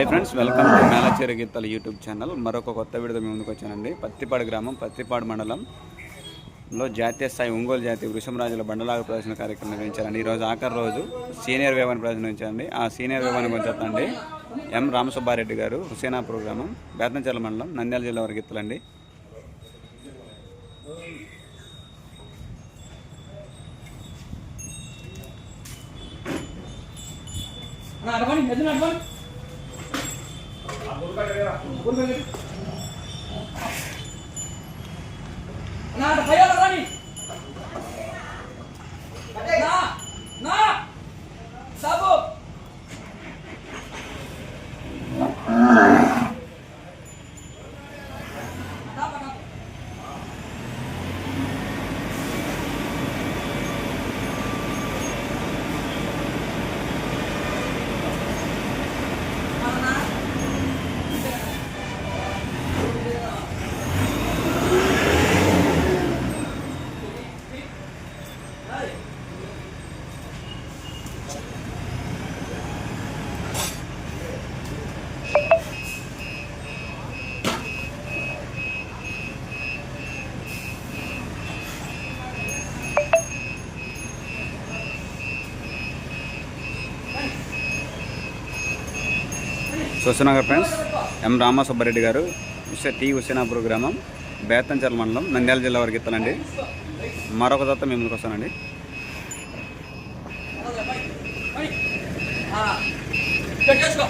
High friends welcome to మేలచేరు గీతాల YouTube channel మరొక కొత్త వీడియో మీ ముందుకు వచ్చానండి. పత్తిపాడు గ్రామం పత్తిపాడు మండలంలో జాతీయ స్థాయి ఒంగోలు జాతీయ వృషభరాజుల బండలాగ ప్రదర్శన కార్యక్రమం నిర్వహించారండి. ఈరోజు ఆఖరి రోజు సీనియర్ వేవాన్ని ప్రదర్శించండి ఆ సీనియర్ వేవాన్ని కొంచెండి ఎం రామసుబ్బారెడ్డి గారు హుసేనాపూర్ గ్రామం బేతంచెర్ల మండలం నంద్యాల జిల్లా వారి ఎత్తులండి నడవండి 我们在这边了我们在这边 చూస్తున్నారు ఫ్రెండ్స్ ఎం రామసుబ్బారెడ్డి గారు హుసే టి హుసేనాపురం గ్రామం బేతంచల్ మండలం నంద్యాల జిల్లా వరకు ఇస్తానండి. మరొక దత్త మీ ముందుకు వస్తానండి. పెట్టేసుకో.